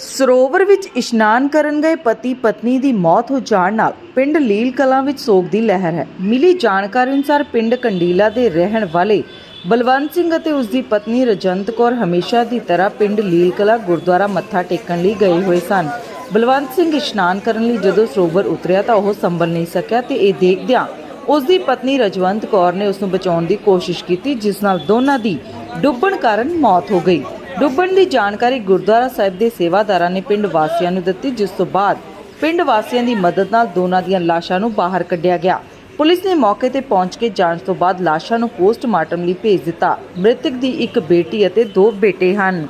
ਸਰੋਵਰ ਵਿੱਚ ਇਸ਼ਨਾਨ ਕਰਨ ਗਏ ਪਤੀ ਪਤਨੀ ਦੀ ਮੌਤ ਹੋ ਜਾਣ ਨਾਲ ਪਿੰਡ ਲੀਲ ਕਲਾਂ ਵਿੱਚ ਸੋਗ ਦੀ ਲਹਿਰ ਹੈ। ਮਿਲੀ ਜਾਣਕਾਰੀ ਅਨੁਸਾਰ ਪਿੰਡ ਕੰਡੀਲਾ ਦੇ ਰਹਿਣ ਵਾਲੇ ਬਲਵੰਤ ਸਿੰਘ ਅਤੇ ਉਸ ਦੀ ਪਤਨੀ ਰਜੰਤ ਕੌਰ ਹਮੇਸ਼ਾ ਦੀ ਤਰ੍ਹਾਂ ਪਿੰਡ ਲੀਲ ਕਲਾਂ ਗੁਰਦੁਆਰਾ ਮੱਥਾ ਟੇਕਣ ਲਈ ਗਏ ਹੋਏ ਸਨ। ਬਲਵੰਤ ਸਿੰਘ ਇਸ਼ਨਾਨ ਕਰਨ ਲਈ ਜਦੋਂ ਸਰੋਵਰ ਉਤਰਿਆ ਤਾਂ ਉਹ ਸੰਭਲ ਨਹੀਂ ਸਕਿਆ ਤੇ ਇਹ ਦੇਖਦਿਆਂ ਉਸ ਦੀ ਪਤਨੀ ਰਜਵੰਤ ਕੌਰ ਨੇ ਉਸ ਨੂੰ ਬਚਾਉਣ ਦੀ ਕੋਸ਼ਿਸ਼ ਕੀਤੀ, ਜਿਸ ਨਾਲ ਦੋਨਾਂ ਦੀ ਡੁੱਬਣ ਕਾਰਨ ਮੌਤ ਹੋ ਗਈ। ਡੁੱਬਣ ਦੀ ਜਾਣਕਾਰੀ ਗੁਰਦੁਆਰਾ ਸਾਹਿਬ ਦੇ ਸੇਵਾਦਾਰਾਂ ਨੇ ਪਿੰਡ ਵਾਸੀਆਂ ਨੂੰ ਦਿੱਤੀ, ਜਿਸ ਤੋਂ ਬਾਅਦ ਪਿੰਡ ਵਾਸੀਆਂ ਦੀ ਮਦਦ ਨਾਲ ਦੋਨਾਂ ਦੀਆਂ ਲਾਸ਼ਾਂ ਨੂੰ ਬਾਹਰ ਕੱਢਿਆ ਗਿਆ। ਪੁਲਿਸ ਨੇ ਮੌਕੇ ਤੇ ਪਹੁੰਚ ਕੇ ਜਾਂਚ ਤੋਂ ਬਾਅਦ ਲਾਸ਼ਾਂ ਨੂੰ ਪੋਸਟਮਾਰਟਮ ਲਈ ਭੇਜ ਦਿੱਤਾ। ਮ੍ਰਿਤਕ ਦੀ ਇੱਕ ਬੇਟੀ ਅਤੇ ਦੋ ਬੇਟੇ ਹਨ।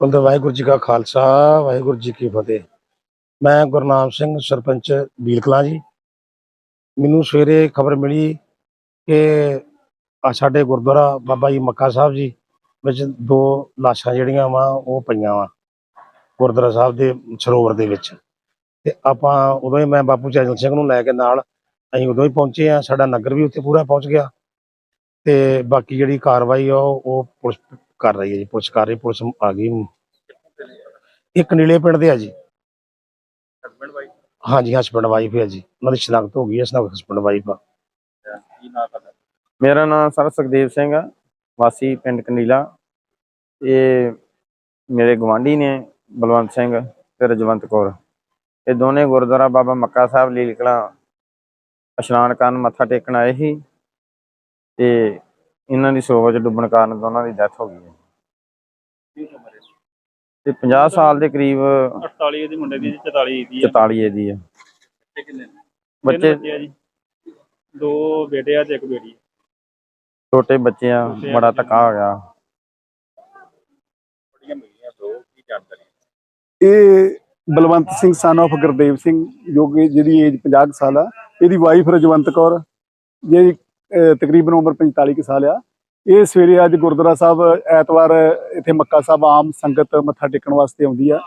ਬੋਲਦੇ ਵਾਹਿਗੁਰੂ ਜੀ ਕਾ ਖਾਲਸਾ, ਵਾਹਿਗੁਰੂ ਜੀ ਕੀ ਫਤਿਹ। ਮੈਂ ਗੁਰਨਾਮ ਸਿੰਘ, ਸਰਪੰਚ ਬੀਲ ਜੀ। ਮੈਨੂੰ ਸਵੇਰੇ ਖਬਰ ਮਿਲੀ ਕਿ ਸਾਡੇ ਗੁਰਦੁਆਰਾ ਬਾਬਾ ਜੀ ਮੱਕਾ ਸਾਹਿਬ ਜੀ ਵਿੱਚ ਦੋ ਲਾਸ਼ਾਂ ਜਿਹੜੀਆਂ ਵਾ, ਉਹ ਪਈਆਂ ਵਾ ਗੁਰਦੁਆਰਾ ਸਾਹਿਬ ਦੇ ਸਰੋਵਰ ਦੇ ਵਿੱਚ। ਤੇ ਆਪਾਂ ਉਦੋਂ ਹੀ ਮੈਂ ਬਾਪੂ ਚੈਨਲ ਸਿੰਘ ਨੂੰ ਲੈ ਕੇ ਨਾਲ ਅਸੀਂ ਉਦੋਂ ਹੀ ਪਹੁੰਚੇ ਆ ਸਾਡਾ ਨਗਰ ਵੀ ਉੱਥੇ ਪੂਰਾ ਪਹੁੰਚ ਗਿਆ। ਤੇ ਬਾਕੀ ਜਿਹੜੀ ਕਾਰਵਾਈ ਆ, ਉਹ ਉਹ ਪੁਲਿਸ ਕਰ ਰਹੀ ਹੈ ਜੀ, ਪੁਲਿਸ ਕਰ ਰਹੀ, ਪੁਲਿਸ ਆ ਗਈ। ਇੱਕ ਨੀਲੇ ਪਿੰਡ ਦੇ ਆ ਜੀ। ਹਸਬੰਡ ਵਾਈਫ ਹਾਂਜੀ ਹਸਬੰਡ ਵਾਈਫ ਹੈ ਜੀ। ਉਹਨਾਂ ਦੀ ਸ਼ਨਾਖਤ ਹੋ ਗਈ ਹੈ ਹਸਬੰਡ ਵਾਈਫ ਆ। ਕੀ ਨਾਂ ਤੁਹਾਡਾ? ਮੇਰਾ ਨਾਮ ਸਰ ਸੁਖਦੇਵ ਸਿੰਘ ਆ ਵਾਸੀ ਪਿੰਡ ਕੰਡੀਲਾ ਇਹ ਮੇਰੇ ਗਵਾਂਢੀ ਨੇ ਬਲਵੰਤ ਸਿੰਘ ਤੇ ਰਜਵੰਤ ਕੌਰ। ਇਹ ਦੋਨੇ ਗੁਰਦੁਆਰਾ ਬਾਬਾ ਮੱਕਾ ਸਾਹਿਬ ਲੀਲਕਲਾ ਇਸ਼ਨਾਨ ਕਰਨ ਮੱਥਾ ਟੇਕਣ ਆਏ ਸੀ ਤੇ ਇਹਨਾਂ ਦੀ 'ਚ ਡੁੱਬਣ ਕਾਰਨ ਦੋਨਾਂ ਦੀ ਡੈਥ ਹੋ ਗਈ ਹੈ। ਤੇ 50 ਸਾਲ ਦੇ ਕਰੀਬ 48 ਦੀ ਮੁੰਡੇ ਦੀ ਜੀ, 44 ਦੀ ਹੈ। 44 ਇਹਦੀ ਹੈ। ਬੱਚੇ ਆ ਜੀ? ਦੋ ਬੇਟੇ ਆ ਤੇ ਇੱਕ ਬੇਟੀ ਛੋਟੇ ਬੱਚੇ ਆ ਬੜਾ ਧੱਕਾ ਹੋ ਗਿਆ। ਇਹ ਬਲਵੰਤ ਸਿੰਘ ਸਨ of ਗੁਰਦੇਵ ਸਿੰਘ ਜੋ ਕਿ ਜਿਹਦੀ ਏਜ 50 ਕੁ ਸਾਲ ਆ ਇਹਦੀ ਵਾਈਫ ਰਜਵੰਤ ਕੌਰ ਅਹ, ਤਕਰੀਬਨ ਉਮਰ 45 ਕੁ ਸਾਲ ਆ। ਇਹ ਸਵੇਰੇ ਅੱਜ ਗੁਰਦੁਆਰਾ ਸਾਹਿਬ ਐਤਵਾਰ ਇੱਥੇ ਮੱਕਾ ਸਾਹਿਬ ਆਮ ਸੰਗਤ ਮੱਥਾ ਟੇਕਣ ਵਾਸਤੇ ਆਉਂਦੀ ਆ।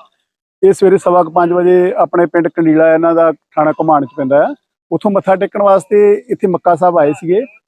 ਇਹ ਸਵੇਰੇ ਸਵਾ ਕੁ ਪੰਜ ਵਜੇ ਆਪਣੇ ਪਿੰਡ ਕੰਡੀਲਾ ਇਹਨਾਂ ਦਾ ਥਾਣਾ ਘੁਮਾਣ ਚ ਪੈਂਦਾ ਆ। ਉੱਥੋਂ ਮੱਥਾ ਟੇਕਣ ਵਾਸਤੇ ਇੱਥੇ ਮੱਕਾ ਸਾਹਿਬ ਆਏ ਸੀਗੇ।